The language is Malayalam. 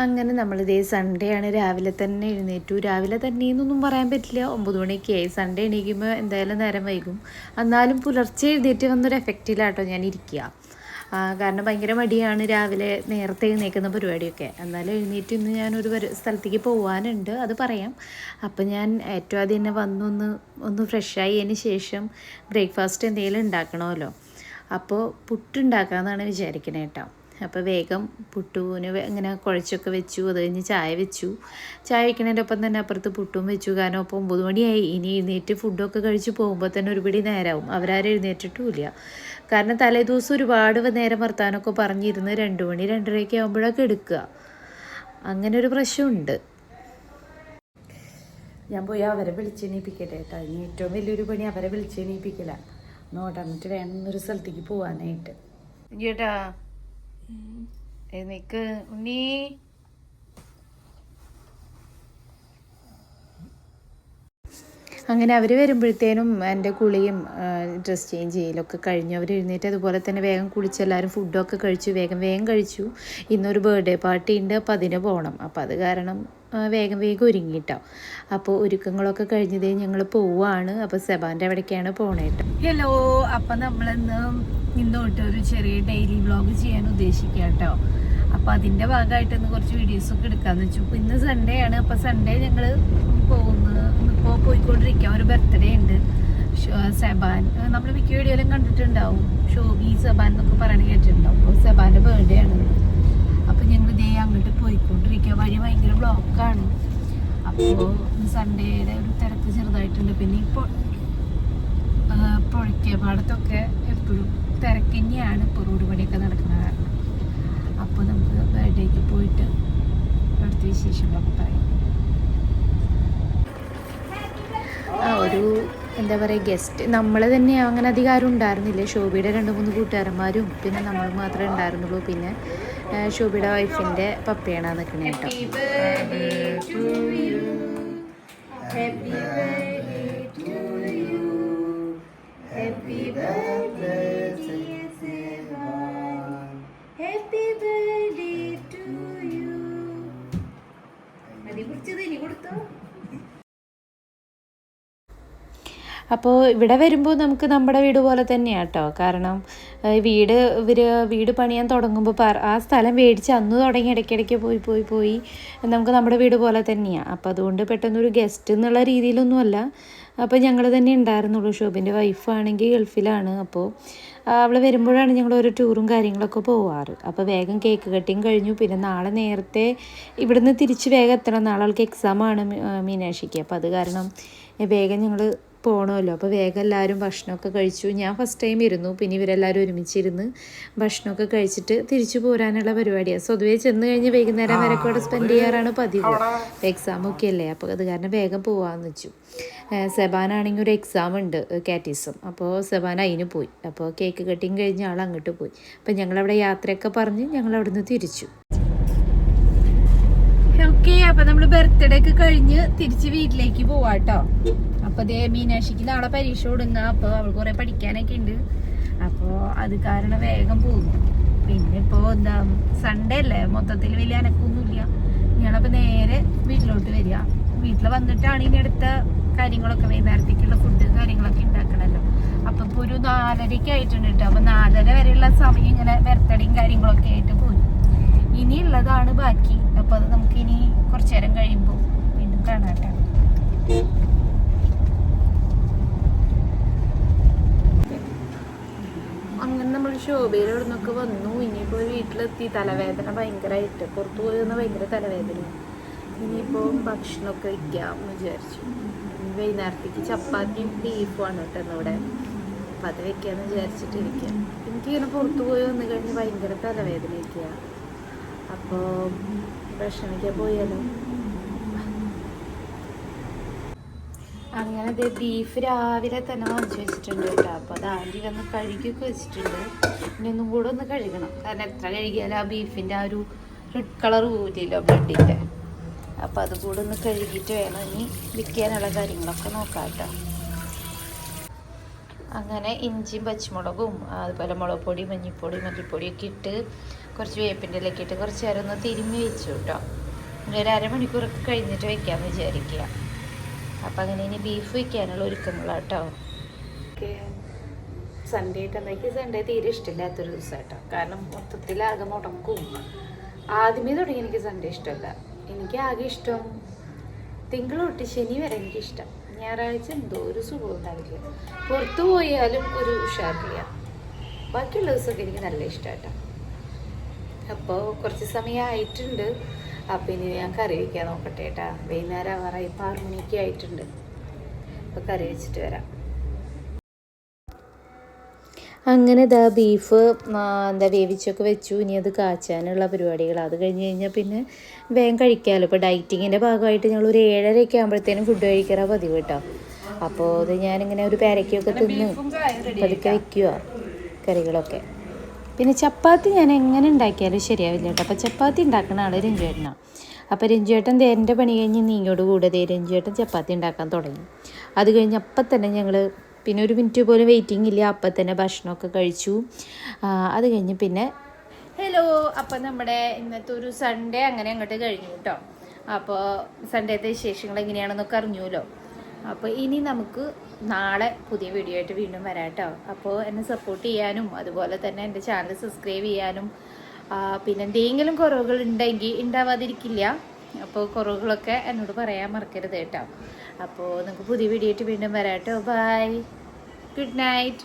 അങ്ങനെ നമ്മളിതേ സൺഡേ ആണ് രാവിലെ തന്നെ എഴുന്നേറ്റു. രാവിലെ തന്നെ എന്നൊന്നും പറയാൻ പറ്റില്ല. ഒമ്പത് മണിയൊക്കെ ആയി സൺഡേ എണീക്കുമ്പോൾ എന്തായാലും നേരം വൈകും. എന്നാലും പുലർച്ചെ എഴുന്നേറ്റ് വന്നൊരു എഫക്റ്റിലാട്ടോ ഞാൻ ഇരിക്കുക കാരണം ഭയങ്കര മടിയാണ് രാവിലെ നേരത്തെ എഴുന്നേൽക്കുന്ന പരിപാടിയൊക്കെ. എന്നാലും എഴുന്നേറ്റ് ഇന്ന് ഞാനൊരു സ്ഥലത്തേക്ക് പോകാനുണ്ട് അത് പറയാം. അപ്പം ഞാൻ ഏറ്റവും ആദ്യം തന്നെ വന്നൊന്ന് ഒന്ന് ഫ്രഷായതിന് ശേഷം ബ്രേക്ക്ഫാസ്റ്റ് എന്തെങ്കിലും ഉണ്ടാക്കണമല്ലോ. അപ്പോൾ പുട്ടുണ്ടാക്കാമെന്നാണ് വിചാരിക്കുന്നത് കേട്ടോ അപ്പോൾ വേഗം പുട്ടുവിന് ഇങ്ങനെ കുഴച്ചൊക്കെ വെച്ചു അത് കഴിഞ്ഞ് ചായ വെച്ചു. ചായ വയ്ക്കണതിന്റെ ഒപ്പം തന്നെ അപ്പുറത്ത് പുട്ടും വെച്ചു. കാരണം ഇപ്പോൾ ഒമ്പത് മണിയായി. ഇനി എഴുന്നേറ്റ് ഫുഡൊക്കെ കഴിച്ച് പോകുമ്പോൾ തന്നെ ഒരുപടി നേരമാവും അവരാരും എഴുന്നേറ്റിട്ടുമില്ല കാരണം തലേദിവസം ഒരുപാട് നേരം വർത്താനമൊക്കെ പറഞ്ഞിരുന്ന് രണ്ട് മണി രണ്ടരയൊക്കെ ആകുമ്പോഴൊക്കെ എടുക്കുക അങ്ങനെ ഒരു പ്രശ്നമുണ്ട്. ഞാൻ പോയി അവരെ വിളിച്ചെണീപ്പിക്കട്ടെ കേട്ടോ. ഇനി ഏറ്റവും വലിയൊരു പണി അവരെ വിളിച്ചെണീപ്പിക്കില്ല നോട്ടന്നിട്ട് വേണം ഒരു സ്ഥലത്തേക്ക് പോവാനായിട്ട്. ചേട്ടാ എഴുന്നേക്ക് ഉണ്ണി അങ്ങനെ അവർ വരുമ്പോഴത്തേനും എന്റെ കുളിയും ഡ്രസ് ചേഞ്ച് ചെയ്യലൊക്കെ കഴിഞ്ഞു. അവർ എഴുന്നേറ്റ് അതുപോലെ തന്നെ വേഗം കുളിച്ച് എല്ലാവരും ഫുഡൊക്കെ കഴിച്ചു. വേഗം വേഗം കഴിച്ചു. ഇന്നൊരു ബർത്ത്ഡേ പാർട്ടി ഉണ്ട് അപ്പോൾ അതിന് പോകണം അപ്പോൾ അത് കാരണം വേഗം വേഗം ഒരുങ്ങിട്ടോ. അപ്പോൾ ഒരുക്കങ്ങളൊക്കെ കഴിഞ്ഞതേ ഞങ്ങൾ പോവാണ്. അപ്പോൾ സെബാന്റെ അവിടേക്കാണ് പോണേട്ടോ ഹലോ അപ്പം നമ്മളിന്ന് ഇന്ന് തൊട്ട് ഒരു ചെറിയ ഡെയിലി വ്ളോഗ് ചെയ്യാൻ ഉദ്ദേശിക്കുക കേട്ടോ അപ്പോൾ അതിന്റെ ഭാഗമായിട്ട് ഇന്ന് കുറച്ച് വീഡിയോസൊക്കെ എടുക്കാമെന്ന് വെച്ചു. ഇപ്പോൾ ഇന്ന് സൺഡേ ആണ്. അപ്പോൾ സൺഡേ ഞങ്ങൾ പോകുന്നത് ഇപ്പോൾ പോയിക്കൊണ്ടിരിക്കുക ഒരു ബർത്ത്ഡേ ഉണ്ട്. സെബാൻ. നമ്മൾ മിക്ക വീഡിയോയിലും കണ്ടിട്ടുണ്ടാവും. ഷോബി സെബാൻ എന്നൊക്കെ പറയണ കേട്ടിട്ടുണ്ടാവും. അപ്പോൾ സെബാന്റെ ബർത്ത്ഡേ ആണ്. ഞങ്ങൾ ദേ അങ്ങോട്ട് പോയിക്കൊണ്ടിരിക്കുക വഴി ഭയങ്കര ബ്ലോക്കാണ്. അപ്പോൾ സൺഡേയുടെ ഒരു തിരക്ക് ചെറുതായിട്ടുണ്ട്. പിന്നെ ഇപ്പോൾ പുഴയ്ക്ക പാടത്തൊക്കെ എപ്പോഴും തിരക്ക് തന്നെയാണ് ഇപ്പോൾ റോഡ് പണിയൊക്കെ നടക്കുന്ന കാരണം. അപ്പോൾ നമുക്ക് ബർത്ത്ഡേക്ക് പോയിട്ട് അടുത്ത വിശേഷങ്ങളൊക്കെ പറയാം. ആ ഒരു എന്താ പറയുക ഗസ്റ്റ് നമ്മൾ തന്നെ അങ്ങനെ അധികാരം ഉണ്ടായിരുന്നില്ല? ശോഭയുടെ രണ്ട് മൂന്ന് കൂട്ടുകാരന്മാരും പിന്നെ നമ്മൾ മാത്രമേ ഉണ്ടായിരുന്നുള്ളൂ. പിന്നെ ആ, വൈഫിന്റെ വൈഫിന്റെ നിൽക്കുന്നത് കേട്ടോ. അപ്പോൾ ഇവിടെ വരുമ്പോൾ നമുക്ക് നമ്മുടെ വീട് പോലെ തന്നെയാണ് കേട്ടോ കാരണം വീട് ഇവർ വീട് പണിയാൻ തുടങ്ങുമ്പോൾ ആ സ്ഥലം മേടിച്ച് അന്ന് തുടങ്ങി ഇടയ്ക്കിടയ്ക്ക് പോയി പോയി പോയി നമുക്ക് നമ്മുടെ വീട് പോലെ തന്നെയാണ് അപ്പോൾ അതുകൊണ്ട് പെട്ടെന്നൊരു ഗസ്റ്റ് എന്നുള്ള രീതിയിലൊന്നുമല്ല അപ്പോൾ ഞങ്ങൾ തന്നെ ഉണ്ടായിരുന്നുള്ളൂ. ഷോബിന്റെ വൈഫാണെങ്കിൽ ഗൾഫിലാണ്. അപ്പോൾ അവൾ വരുമ്പോഴാണ് ഞങ്ങൾ ഓരോ ടൂറും കാര്യങ്ങളൊക്കെ പോവാറ്. അപ്പോൾ വേഗം കേക്ക് കട്ടിങ് കഴിഞ്ഞു. പിന്നെ നാളെ നേരത്തെ ഇവിടുന്ന് തിരിച്ച് വേഗം എത്തണം. നാളെ ആൾക്ക് എക്സാമാണ് മീനാക്ഷിക്ക്. അപ്പോൾ അത് കാരണം വേഗം ഞങ്ങൾ പോകണമല്ലോ അപ്പോൾ വേഗം എല്ലാവരും ഭക്ഷണമൊക്കെ കഴിച്ചു. ഞാൻ ഫസ്റ്റ് ടൈം ഇരുന്നു. പിന്നെ ഇവരെല്ലാവരും ഒരുമിച്ചിരുന്ന് ഭക്ഷണമൊക്കെ കഴിച്ചിട്ട് തിരിച്ചു പോരാനുള്ള പരിപാടിയാണ് സ്വതവേ ചെന്ന് കഴിഞ്ഞ് വൈകുന്നേരം വരെ കൂടെ സ്പെൻഡ് ചെയ്യാറാണ് പതിവ്. എക്സാം ഒക്കെ അല്ലേ? അപ്പോൾ അത് കാരണം വേഗം പോകാമെന്ന് വെച്ചു. സെബാനാണെങ്കിൽ ഒരു എക്സാം ഉണ്ട് കാറ്റിസം. അപ്പോൾ സെബാൻ അതിന് പോയി. അപ്പോൾ കേക്ക് കട്ടിങ് കഴിഞ്ഞ ആൾ അങ്ങോട്ട് പോയി. അപ്പോൾ ഞങ്ങളവിടെ യാത്രയൊക്കെ പറഞ്ഞ് ഞങ്ങൾ അവിടുന്ന് തിരിച്ചു. ഓക്കെ അപ്പൊ നമ്മൾ ബർത്ത്ഡേ ഒക്കെ കഴിഞ്ഞ് തിരിച്ച് വീട്ടിലേക്ക് പോവാട്ടോ അപ്പൊ ദേ മീനാക്ഷിക്ക് നാളെ പരീക്ഷ കൊടുങ്ങ അപ്പൊ അവൾ കുറെ പഠിക്കാനൊക്കെ ഉണ്ട് അപ്പൊ അത് കാരണം വേഗം പോകും പിന്നെ ഇപ്പോ എന്താ സൺഡേ അല്ലേ? മൊത്തത്തിൽ വലിയ അനക്കൊന്നുമില്ല ഞങ്ങളപ്പോ നേരെ വീട്ടിലോട്ട് വരിക. വീട്ടിൽ വന്നിട്ടാണ് ഇനി അടുത്ത കാര്യങ്ങളൊക്കെ വൈകുന്നേരത്തേക്കുള്ള ഫുഡ് കാര്യങ്ങളൊക്കെ ഉണ്ടാക്കണല്ലോ അപ്പൊ ഇപ്പൊ ഒരു നാലരയ്ക്ക് ആയിട്ടുണ്ട് കേട്ടോ അപ്പൊ നാലര വരെയുള്ള സമയം ഇങ്ങനെ ബർത്ത്ഡേയും കാര്യങ്ങളൊക്കെ ആയിട്ട് പോയി. ഇനിയുള്ളതാണ് ബാക്കി. അപ്പൊ അത് നമുക്ക് ഇനി കുറച്ചു നേരം കഴിയുമ്പോൾ വീണ്ടും കാണാട്ടെ അങ്ങനെ നമ്മൾ ശോഭയിൽ ഇവിടെ നിന്നൊക്കെ വന്നു. ഇനിയിപ്പോൾ വീട്ടിലെത്തി. തലവേദന ഭയങ്കരമായിട്ട് പുറത്തു പോയി വന്ന ഭയങ്കര തലവേദന ഇനിയിപ്പോൾ ഭക്ഷണമൊക്കെ വയ്ക്കാം വിചാരിച്ചു. വൈകുന്നേരത്തേക്ക് ചപ്പാത്തിയും ബീഫുമാണ് കേട്ടോ ഇന്നിവിടെ അപ്പം അത് വെക്കാമെന്ന് വിചാരിച്ചിട്ടിരിക്കുക എനിക്കിങ്ങനെ പുറത്തു പോയി വന്നു കഴിഞ്ഞ് ഭയങ്കര തലവേദന ഇരിക്കുക അപ്പോൾ ഭക്ഷണിക്കാൻ പോയാലോ അങ്ങനെ ബീഫ് രാവിലെ തന്നെ വാങ്ങിച്ചു വെച്ചിട്ടുണ്ട് കേട്ടോ. അപ്പോൾ അത് ആന്റി വന്ന് കഴുകിയൊക്കെ വെച്ചിട്ടുണ്ട്. ഇനി ഒന്നും കൂടെ ഒന്ന് കഴുകണം. കാരണം എത്ര കഴുകിയാലും ആ ബീഫിന്റെ ആ ഒരു റെഡ് കളർ പോവില്ലല്ലോ ബ്ലഡിന്റെ അപ്പോൾ അത് കൂടെ ഒന്ന് കഴുകിയിട്ട് വേണം ഇനി വിൽക്കാനുള്ള കാര്യങ്ങളൊക്കെ നോക്കാം കേട്ടോ. അങ്ങനെ ഇഞ്ചിയും പച്ചമുളകും അതുപോലെ മുളക് പൊടി മഞ്ഞൾപ്പൊടി മല്ലിപ്പൊടിയൊക്കെ ഇട്ട് കുറച്ച് വേപ്പിന്റെ ഇലയൊക്കെ ഇട്ട് കുറച്ച് നേരം ഒന്ന് തിരുമ്മി വെച്ചു കേട്ടോ. ഇനി ഒരു അരമണിക്കൂറൊക്കെ കഴിഞ്ഞിട്ട് വെക്കാമെന്ന് വിചാരിക്കുക. അപ്പം അങ്ങനെ ഇനി ബീഫ് വയ്ക്കാനുള്ള ഒരുക്കങ്ങളാണ് കേട്ടോ. സൺഡേ ആയിട്ട് എനിക്ക് സൺഡേ തീരെ ഇഷ്ടമില്ലാത്തൊരു ദിവസം കേട്ടോ കാരണം മൊത്തത്തിലാകെ മുടക്കും. ആദ്യമേ തുടങ്ങി എനിക്ക് സൺഡേ ഇഷ്ടമല്ല. എനിക്ക് ആകെ ഇഷ്ടം തിങ്കൾ തൊട്ട് ശനി വരെ എനിക്ക് ഇഷ്ടം ഞായറാഴ്ച എന്തോ ഒരു സുഖം ഉണ്ടാവില്ല. പുറത്തു പോയാലും ഒരു ഉഷാറില്ല. ബാക്കിയുള്ള ദിവസമൊക്കെ എനിക്ക് നല്ല ഇഷ്ടമായിട്ടോ. അപ്പോൾ കുറച്ച് സമയമായിട്ടുണ്ട് അപ്പം ഇനി ഞാൻ കറി വയ്ക്കാൻ നോക്കട്ടെ കേട്ടാ വൈകുന്നേരം ആവാറായി. ഇപ്പം ആറ് മണിക്ക് ആയിട്ടുണ്ട്. അപ്പോൾ കറി വെച്ചിട്ട് വരാം. അങ്ങനെ ദാ ബീഫ് എന്താ വേവിച്ചൊക്കെ വെച്ചു. ഇനി അത് കാച്ചാനുള്ള പരിപാടികൾ. അത് കഴിഞ്ഞ് കഴിഞ്ഞാൽ പിന്നെ വേഗം കഴിക്കാമല്ലോ ഇപ്പോൾ ഡയറ്റിങ്ങിന്റെ ഭാഗമായിട്ട് ഞങ്ങൾ ഒരു ഏഴരയൊക്കെ ആകുമ്പോഴത്തേനും ഫുഡ് കഴിക്കാറാ പതിവ് കേട്ടോ അപ്പോൾ അത് ഞാനിങ്ങനെ ഒരു പേരയ്ക്കൊക്കെ തിന്ന് പതുക്കെ വയ്ക്കുക കറികളൊക്കെ. പിന്നെ ചപ്പാത്തി ഞാൻ എങ്ങനെ ഉണ്ടാക്കിയാലും ശരിയാവില്ല കേട്ടോ. അപ്പോൾ ചപ്പാത്തി ഉണ്ടാക്കുന്ന ആൾ രഞ്ജുവേട്ടനാണ് അപ്പോൾ രഞ്ജുവേട്ടൻ എന്റെ പണി കഴിഞ്ഞ് നീങ്ങോട് കൂടെ ദേ രഞ്ജുവേട്ടൻ ചപ്പാത്തി ഉണ്ടാക്കാൻ തുടങ്ങി. അത് കഴിഞ്ഞ് അപ്പം തന്നെ ഞങ്ങൾ പിന്നെ ഒരു മിനിറ്റ് പോലും വെയിറ്റിംഗ് ഇല്ല. അപ്പം തന്നെ ഭക്ഷണമൊക്കെ കഴിച്ചു. അത് കഴിഞ്ഞ് പിന്നെ ഹലോ അപ്പം നമ്മുടെ ഇന്നത്തെ ഒരു സൺഡേ അങ്ങനെ അങ്ങോട്ട് കഴിഞ്ഞു കേട്ടോ. അപ്പോൾ സൺഡേത്തെ വിശേഷങ്ങൾ എങ്ങനെയാണെന്നൊക്കെ അറിഞ്ഞുല്ലോ അപ്പോൾ ഇനി നമുക്ക് നാളെ പുതിയ വീഡിയോ ആയിട്ട് വീണ്ടും വരാം കേട്ടോ അപ്പോൾ എന്നെ സപ്പോർട്ട് ചെയ്യാനും അതുപോലെ തന്നെ എന്റെ ചാനൽ സബ്സ്ക്രൈബ് ചെയ്യാനും പിന്നെ എന്തെങ്കിലും കുറവുകൾ ഉണ്ടെങ്കിൽ ഉണ്ടാവാതിരിക്കില്ല. അപ്പോൾ കുറവുകളൊക്കെ എന്നോട് പറയാൻ മറക്കരുത് കേട്ടോ. അപ്പോൾ നമുക്ക് പുതിയ വീഡിയോ ആയിട്ട് വീണ്ടും വരാം കേട്ടോ ബൈ ഗുഡ് നൈറ്റ്